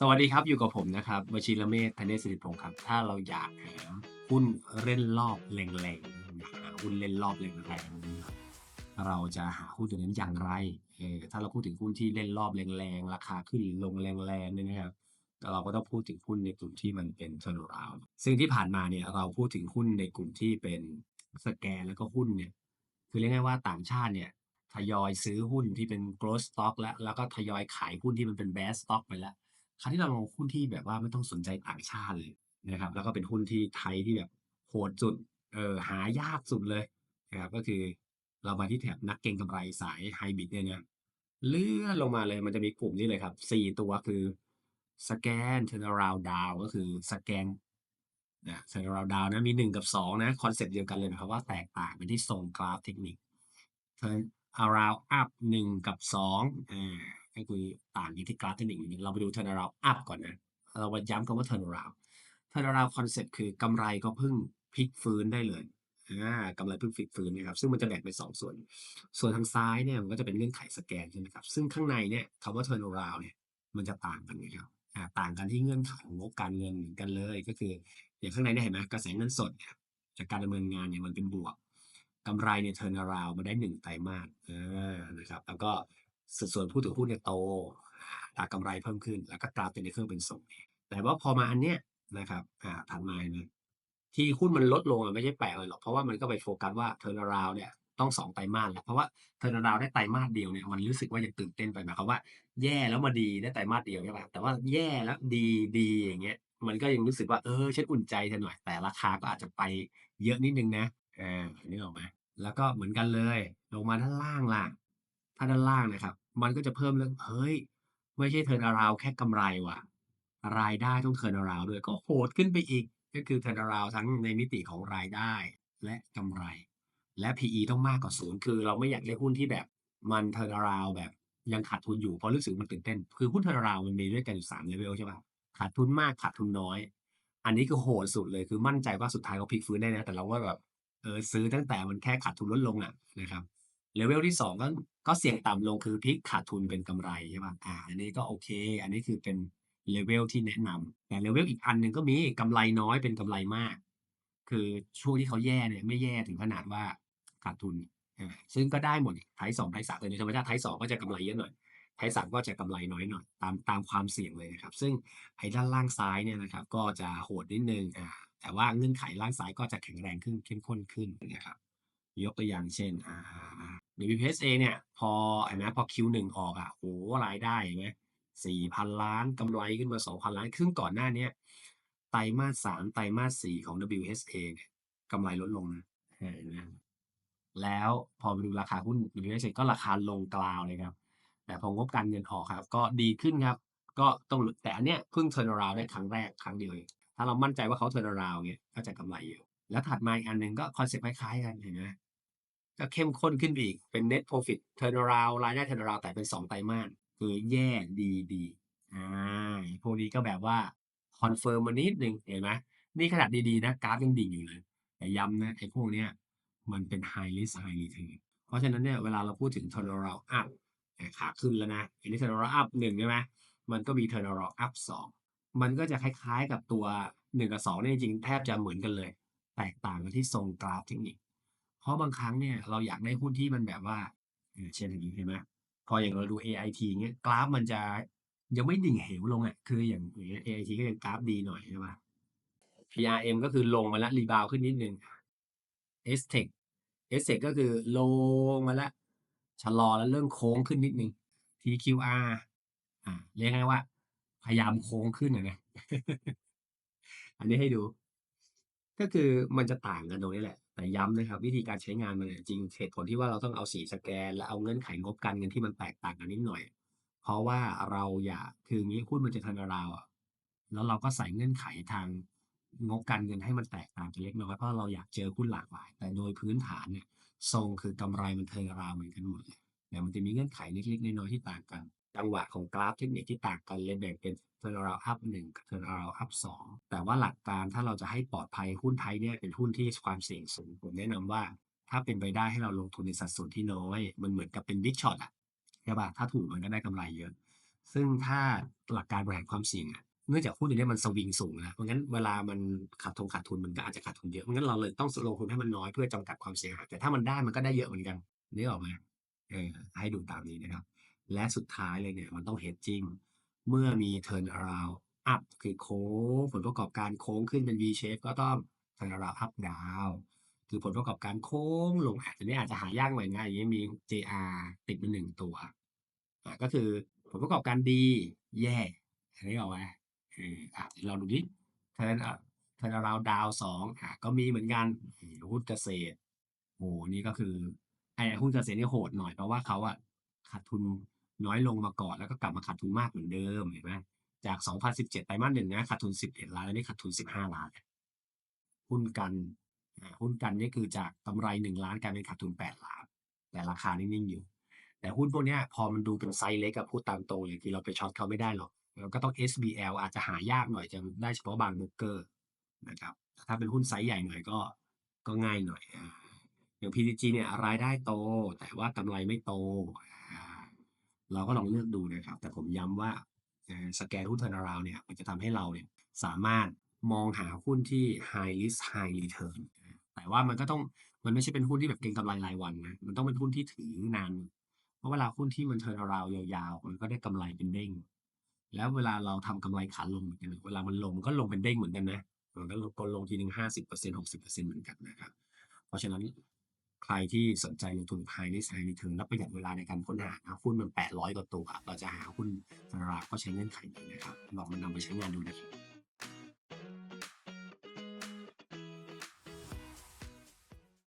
สวัสดีครับอยู่กับผมนะครับวชิรเมธธเนศสิริพงศ์ครับ ถ้าเราอยากหาหุ้นเล่นรอบแรงๆหาหุ้นเล่นรอบแรงๆเราจะหาหุ้นตัวนั้นอย่างไรเออถ้าเราพูดถึงหุ้นที่เล่นรอบแรงๆราคาขึ้นลงแรงๆเนี่ยนะครับเราก็ต้องพูดถึงหุ้นในกลุ่มที่มันเป็นเทอร์นราวซึ่งที่ผ่านมาเนี่ยเราพูดถึงหุ้นในกลุ่มที่เป็นสแกนแล้วก็หุ้นเนี่ยคือเรียกง่ายว่าต่างชาติเนี่ยทยอยซื้อหุ้นที่เป็น growth stock แล้วแล้วก็ทยอยขายหุ้นที่มันเป็น bad stock ไปแล้ว คราวนี้เราลงหุ้นที่แบบว่าไม่ต้องสนใจต่างชาติเลยนะครับ แล้วก็เป็นหุ้นที่ไทยที่แบบโหดสุดเออหายากสุดเลยนะครับก็คือเรามาที่แถบนักเก็งกำไรสายไฮบริดเนี่ยนะเลื่อนลงมาเลยมันจะมีกลุ่มนี้เลยครับสี่ตัวคือสแกนเทอร์นาราดาวก็คือสแกนนะเทอร์นาราดาวนะมีหนึ่งกับสองนะคอนเซ็ปต์เดียวกันเลยนะครับว่าแตกต่างเป็นที่ทรงกราฟเทคนิค turn around up หนึ่งกับสองอ่า ก็คือต่างอยู่ที่กราฟเทคนิคอย่นี้เราไปดู turn around up ก่อนนะ เรามาย้ำคำว่า turn around turn around concept คือกำไรก็เพิ่งพลิกฟื้นได้เลยอ่ากำไรเพิ่งพลิกฟื้นนะครับ ซึ่งมันจะแบ่งเป็นสองส่วน ส่วนทางซ้ายเนี่ยมันก็จะเป็นเงื่อนไขสแกนใช่ไหมครับ ซึ่งข้างในเนี่ยคำว่า turn around เนี่ยมันจะต่างกันนะครับอ่าต่างกันที่เงื่อนไของงบการเงินเหมือนกันเลยก็คือ อย่างข้างในเนี่ยเห็นไหมกระแสเงินสดจากการดำเนินงานเนี่ยมันเป็นบวกกำไรเนี่ยเทิร์นาราวมาได้หนึ่งไตรมาสเออนะครับ แล้วก็ สัดส่วนผู้ถือหุ้นเนี่ยโตตากำไรเพิ่มขึ้น แล้วก็กราเป็นในเครื่องเป็นส่งแต่ว่าพอมาอันเนี้ยนะครับอ่าถัดมาเนี่ยที่หุ้นมันลดลงอะไม่ใช่แปลกเลยหรอกเพราะว่ามันก็ไปโฟกัสว่าเทิร์นาราวเนี่ยต้องสองไตรมาสแหละเพราะว่าเทิร์นาราวได้ไตรมาสเดียวเนี่ยมันรู้สึกว่ายังตื่นเต้นไปหมายความว่า แย่แล้วมาดีได้ไตรมาสเดียวใช่ป่ะแต่ว่าแย่แล้วดีดีอย่างเงี้ยมันก็ยังรู้สึกว่าเออฉันอุ่นใจเธอหน่อยแต่ราคาก็อาจจะไปเยอะนิดนึงนะเออนึกออกไหมแล้วก็เหมือนกันเลย ลงมาด้านล่างล่ะ ถ้าด้านล่างนะครับ มันก็จะเพิ่มเรื่องเฮ้ย ไม่ใช่เทิร์นอราวแค่กำไรว่ะ รายได้ต้องเทิร์นอราวด้วยก็โหดขึ้นไปอีก ก็คือเทิร์นอราวทั้งในมิติของรายได้และกำไร และ PE ต้องมากกว่าศูนย์คือ เราไม่อยากได้หุ้นที่แบบมันเทิร์นอราวแบบยังขาดทุนอยู่เพราะรู้สึกมันตื่นเต้น คือหุ้นเทิร์นอราวมันมีด้วยกันอยู่สามเลเวลใช่ป่ะขาดทุนมากขาดทุนน้อย อันนี้คือโหดสุดเลยคือมั่นใจว่าสุดท้ายเขาพลิกฟื้นได้นะแต่เราว่าแบบเออซื้อตั้งแต่มันแค่ขาดทุนลดลงอะนะครับ เลเวลที่สองก็ก็เสี่ยงต่ำลงคือพลิกขาดทุนเป็นกำไรใช่ป่ะอ่าอันนี้ก็โอเค อันนี้คือเป็นเลเวลที่แนะนำแต่เลเวลอีกอันหนึ่งก็มีกำไรน้อยเป็นกำไรมาก คือช่วงที่เขาแย่เนี่ยไม่แย่ถึงขนาดว่าขาดทุนอ่าซึ่งก็ได้หมดไทยสองไทยสามแต่ในธรรมชาติไทยสองก็จะกำไรเยอะหน่อยไทยสามก็จะกำไรน้อยหน่อยตามตามความเสี่ยงเลยนะครับ ซึ่งไอ้ด้านล่างซ้ายเนี่ยนะครับ ก็จะโหดนิดนึงอ่าแต่ว่าเงื่อนไขล่างซ้ายก็จะแข็งแรงขึ้นเข้มข้นขึ้นนะครับ ยกตัวอย่างเช่นอ่า WPSA เนี่ย พอเห็นไหมพอ Q1 ออกอะโหรายได้เห็นไหมสี่พันล้านกำไรขึ้นมาสองพันล้านซึ่งก่อนหน้านี้ไตรมาสสามไตรมาสสี่ของ WSA เนี่ยกำไรลดลงนะเห็นไหมแล้วพอไปดูราคาหุ้น WSA ก็ราคาลงกลาวเลยครับ แต่พองบการเงินออกครับ ก็ดีขึ้นครับ ก็ต้องแต่อันเนี้ยเพิ่ง turn around ได้ครั้งแรกครั้งเดียวเองถ้าเรามั่นใจว่าเขาเทิร์นราวเงี้ยก็จะกำไรอยู่ แล้วถัดมาอีกอันหนึ่งก็คอนเซ็ปต์คล้ายๆกันเห็นไหม ก็เข้มข้นขึ้นอีกเป็น net profit เทิร์นราวรายได้เทิร์นราวแต่เป็นสองไตรมาสคือแย่ดีดีอ่าพวกนี้ก็แบบว่าคอนเฟิร์มมานิดหนึ่งเห็นไหมนี่ขนาดดีๆนะกราฟยังดิ่งอยู่เลย แต่ย้ำนะไอ้พวกเนี้ยมันเป็น high risk high return เพราะฉะนั้นเนี่ยเวลาเราพูดถึง turnaround up ขาขึ้นแล้วนะอันนี้ turnaround up หนึ่งใช่ไหมมันก็มี turnaround up สองมันก็จะคล้ายๆกับตัวหนึ่งกับสองเนี่ยจริงแทบจะเหมือนกันเลย แตกต่างกันที่ทรงกราฟเทคนิค เพราะบางครั้งเนี่ยเราอยากได้หุ้นที่มันแบบว่าเช่นอย่างนี้เห็นไหมพออย่างเราดู AIT เงี้ยกราฟมันจะยังไม่ดิ่งเหวลงอะคืออย่างอย่างเงี้ย AIT ก็ยังกราฟดีหน่อยใช่ไหม PRM ก็คือลงมาแล้วรีบาวขึ้นนิดนึง s t e c s t e c ก็คือลงมาแล้วชะลอแล้วเริ่มโค้งขึ้นนิดนึง TQR อ่าเรียกง่ายว่า พยายามโค้งขึ้นนะ อันนี้ให้ดู ก็คือมันจะต่างกันตรงนี้แหละ แต่ย้ำนะครับ วิธีการใช้งานมันเนี่ยจริงเหตุผลที่ว่าเราต้องเอาสีสแกน และเอาเงื่อนไขงบการเงินที่มันแตกต่างกันนิดหน่อย เพราะว่าเราอยากคืองี้หุ้นมันจะทันราวอะแล้วเราก็ใส่เงื่อนไขทางงบการเงินให้มันแตกต่างกันเล็กน้อยเพราะเราอยากเจอหุ้นหลากหลาย แต่โดยพื้นฐานเนี่ยทรงคือกำไรมันเทินราวเหมือนกันหมดเลยแต่มันจะมีเงื่อนไขเล็กๆน้อยๆที่ต่างกัน จังหวะของกราฟเทคนิคที่ต่างกันเลยแบ่งเป็น turnaround up หนึ่งกับ turnaround up สองแต่ว่าหลักการถ้าเราจะให้ปลอดภัยหุ้นไทยเนี่ยเป็นหุ้นที่ความเสี่ยงสูงผมแนะนำว่า ถ้าเป็นไปได้ให้เราลงทุนในสัดส่วนที่น้อย มันเหมือนกับเป็นบิ๊กช็อตอะใช่ป่ะถ้าถูกมันก็ได้กำไรเยอะ ซึ่งถ้าหลักการบริหารความเสี่ยงอะเนื่องจากหุ้นตัวเนี้ยมันสวิงสูงนะ เพราะงั้นเวลามันขาดทุนขาดทุนมันก็อาจจะขาดทุนเยอะ เพราะงั้นเราเลยต้องลงทุนให้มันน้อยเพื่อจำกัดความเสี่ยงหาย แต่ถ้ามันได้มันก็ได้เยอะเหมือนกันนึกออกไหมเออให้ดูตามนี้นะครับ และสุดท้ายเลยเนี่ยมันต้อง hedging เมื่อมี turn around up คือโค้งผลประกอบการโค้งขึ้นเป็น V shape ก็ต้อง turn around up down คือผลประกอบการโค้งลงอาจจะนี้อาจจะหายากหน่อยนะอย่างนี้มี JR ติดมาหนึ่งตัวก็คือผลประกอบการดีแย่อันนี้ออกไหมเอออะเราดูดิ turn up turn around down สองอะก็มีเหมือนกันหุ้นเกษตรโอ้นี่ก็คือไอ้หุ้นเกษตรนี่โหดหน่อยเพราะว่าเขาอะขาดทุน น้อยลงมาก่อนแล้วก็กลับมาขาดทุนมากเหมือนเดิมเห็นไหมจาก 2017 ไตรมาสหนึ่งนะขาดทุน 11 ล้านแล้วนี่ขาดทุน 15 ล้าน หุ้นกันหุ้นกันนี่คือจากกำไร 1 ล้านกลายเป็นขาดทุน 8 ล้าน แต่ราคานิ่งๆอยู่ แต่หุ้นพวกนี้พอมันดูเป็นไซส์เล็กกับพูดตามตรงเลยคือเราไปช็อตเขาไม่ได้หรอกเราก็ต้อง SBL อาจจะหายากหน่อยจะได้เฉพาะบางโบรกเกอร์นะครับถ้าเป็นหุ้นไซส์ใหญ่หน่อยก็ก็ง่ายหน่อยอย่าง PTG เนี่ยรายได้โต แต่ว่ากำไรไม่โต เราก็ลองเลือกดูนะครับ แต่ผมย้ำว่าสแกนหุ้น turnaround เนี่ยมันจะทำให้เราเนี่ยสามารถมองหาหุ้นที่ high risk high return แต่ว่ามันก็ต้องมันไม่ใช่เป็นหุ้นที่แบบเก็งกำไรรายวันนะมันต้องเป็นหุ้นที่ถือนาน เพราะเวลาหุ้นที่มัน turn around ยาวๆ มันก็ได้กำไรเป็นเด้ง แล้วเวลาเราทำกำไรขาลงเหมือนกันเวลามันลงมันก็ลงเป็นเด้งเหมือนกันนะมันก็ลงก็ลงทีหนึ่งห้าสิบเปอร์เซ็นต์หกสิบเปอร์เซ็นต์เหมือนกันนะครับ เพราะฉะนั้น ใครที่สนใจลงทุน high risk high return และประหยัดเวลาในการค้นหาหุ้นมันแปดร้อยกว่าตัว เราจะหาหุ้นสำหรับก็ใช้เงื่อนไขนี้นะครับลองมันนำไปใช้งานดูนะครับ